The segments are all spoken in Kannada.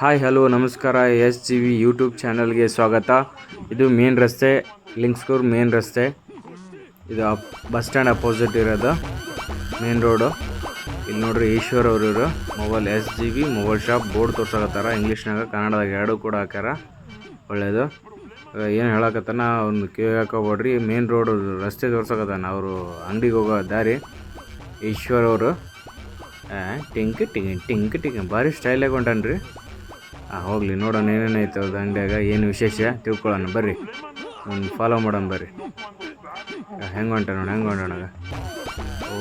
ಹಾಯ್ ಹಲೋ ನಮಸ್ಕಾರ. ಎಸ್ ಜಿ ವಿ ಯೂಟ್ಯೂಬ್ ಚಾನಲ್ಗೆ ಸ್ವಾಗತ. ಇದು ಮೇನ್ ರಸ್ತೆ ಲಿಂಕ್ಸ್ಕೂರ್ ಮೇನ್ ರಸ್ತೆ. ಇದು ಅಪ್ ಬಸ್ ಸ್ಟ್ಯಾಂಡ್ ಅಪೋಸಿಟ್ ಇರೋದು ಮೇನ್ ರೋಡು ಇಲ್ಲಿ ನೋಡ್ರಿ ಈಶ್ವರ್ ಅವರು mobile S G V mobile shop board ತೋರ್ಸಕತ್ತಾರ. ಇಂಗ್ಲೀಷ್ನಾಗ ಕನ್ನಡದಾಗ ಎರಡೂ ಕೂಡ ಹಾಕ್ಯಾರ. ಒಳ್ಳೇದು. ಏನು ಹೇಳಕತ್ತಾನ ಒಂದು ಕಿವಿ ಹಾಕೋಬೇಡ್ರಿ ಮೇನ್ ರೋಡ್ ರಸ್ತೆ ತೋರ್ಸಕತ್ತಾನ ಅವರು ಅಂಗಡಿಗೆ ಹೋಗೋ ದಾರಿ. ಈಶ್ವರ್ ಅವರು. ಟಿಂಕ್, ಟಿಂಗ್ ಟಿಂಕ್, ಟಿಂಗ್. ಭಾರಿ ಸ್ಟೈಲಾಗಿ ಹೊಂಟಾನ್ರಿ. ಹಾಂ ಹೋಗಲಿ ನೋಡೋಣ ಏನೇನೈತೆ ಅದು ಅಂಗಡಿಯಾಗ ಏನು ವಿಶೇಷ? ತಿಳ್ಕೊಳ್ಳೋಣ ಬರ್ರಿ. ಒಂದು ಫಾಲೋ ಮಾಡೋಣ ಬರ್ರಿ. ಹೆಂಗೆ ಹೊಂಟ ನೋಡಿ ಹೆಂಗೆ ಹೊಂಟೋಣಾಗ ಓ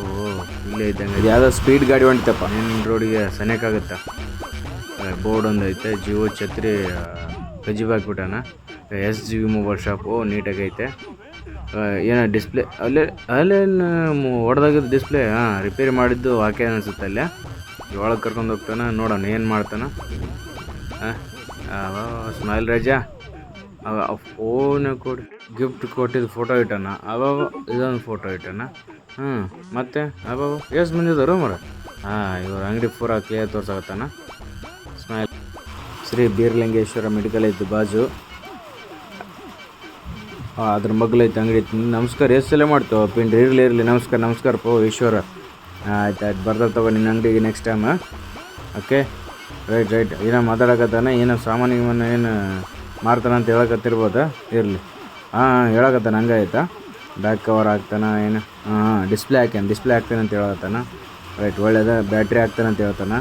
ಇಲ್ಲೇ ಇದ್ದಂಗೆ ಇದು ಯಾವುದೋ ಸ್ಪೀಡ್ ಗಾಡಿ ಹೊಂಟಪ್ಪ ಮೇನ್ ರೋಡಿಗೆ ಸನೇಕಾಗುತ್ತಾ ಬೋರ್ಡ್ ಒಂದು ಐತೆ ಜಿಯೋ ಛತ್ರಿ ಗಜಿಬ್ ಹಾಕ್ಬಿಟ್ಟಾನ S G V mobile shop ನೀಟಾಗಿ ಐತೆ ಆ, ಏನೋ ಡಿಸ್ಪ್ಲೇ ಅಲ್ಲೇ ಅಲ್ಲೇನು ಹೊಡೆದಾಗಿದ್ದು ಡಿಸ್ಪ್ಲೇ ಹಾಂ ರಿಪೇರಿ ಮಾಡಿದ್ದು ಹಾಕೇ ಅನಿಸುತ್ತೆ ಅಲ್ಲೇ. ಒಳಗೆ ಕರ್ಕೊಂಡು ಹೋಗ್ತಾನೆ ನೋಡೋಣ ಏನು ಮಾಡ್ತಾನೆ. ಸ್ಮೈಲ್ ರಜಾ. ಫೋನ್ ಕೊಡಿ ಗಿಫ್ಟ್ ಕೊಟ್ಟಿದ್ದು ಫೋಟೋ ಇಟ್ಟಾನ. ಅವಾಗ ಇದೊಂದು ಫೋಟೋ ಇಟ್ಟಾನ. ಹ್ಞೂ ಮತ್ತೆ? ಅವಾಗ ಎಷ್ಟು ಮಂದಿ ಇದಾರು ಮರ ಹಾಂ, ಇವ್ರ ಅಂಗಡಿ ಪೂರ ಕ್ಲಿಯರ್ ತೋರ್ಸಕತ್ತಾನ. ಸ್ಮೈಲ್ ಶ್ರೀ ಬೀರ್ಲಿಂಗೇಶ್ವರ ಮೆಡಿಕಲ್ ಐತಿ ಬಾಜು. ಹಾಂ ಅದ್ರ ಮಗ್ಲೈತೆ ಅಂಗಡಿ. ನಮಸ್ಕಾರ, ಎಷ್ಟು ಸಲ ಮಾಡ್ತೇವೆ? ಪಿಂಡ್ರಿ ಇರಲಿ ಇರಲಿ. ನಮಸ್ಕಾರ ನಮಸ್ಕಾರ ಪೋ ಈಶ್ವರ. ಆಯ್ತು ಆಯ್ತು. ಬರ್ತಾರೆ ತಗೋ ನಿನ್ನ ಅಂಗಡಿಗೆ next time okay right right ಏನೋ ಮಾತಾಡಕತ್ತಾನ, ಏನೋ ಸಾಮಾನು ಗೀಮಾನು ಏನು ಮಾರ್ತಾನಂತ ಹೇಳಕತ್ತಿರ್ಬೋದಾ? ಇರಲಿ. ಹಾಂ ಹೇಳಕತ್ತಾನ ಹಂಗೆ ಬ್ಯಾಕ್ ಕವರ್ ಹಾಕ್ತಾನ, ಏನು? ಹಾಂ ಡಿಸ್ಪ್ಲೇ ಹಾಕ್ಯಾನ ಡಿಸ್ಪ್ಲೇ ಹಾಕ್ತಾನೆ ಅಂತ ಹೇಳತ್ತಾನ ರೈಟ್ ಒಳ್ಳೇದ ಬ್ಯಾಟ್ರಿ ಹಾಕ್ತಾನೆ ಅಂತ ಹೇಳ್ತಾನ.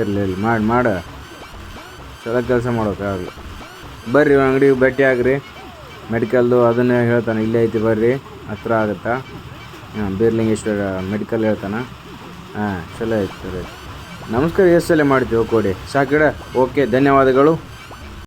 ಇರಲಿ ಇರಲಿ, ಮಾಡಿ, ಮಾಡು. ಚಲೋ ಕೆಲಸ ಮಾಡೋಕ್ಕಾಗಲಿ ಬರ್ರಿ ಅಂಗಡಿಗೆ ಭೇಟಿ ಆಗ್ರಿ. ಮೆಡಿಕಲ್ದು ಅದನ್ನೇ ಹೇಳ್ತಾನೆ, ಇಲ್ಲೇ ಐತಿ, ಬರ್ರಿ. ಹತ್ರ ಆಗುತ್ತಾ? ಹಾಂ, ಬೀರ್ಲಿಂಗೇಶ್ವರ ಮೆಡಿಕಲ್ ಹೇಳ್ತಾನೆ. ಹಾಂ, ಚಲೋ ಐತೆ, ಸರಿ. ನಮಸ್ಕಾರ ಎಸ್ ಎಲ್ ಎ ಮಾಡ್ತೀವಿ ಕೊಡಿ. ಸಾಕಿಡ ಓಕೆ ಧನ್ಯವಾದಗಳು.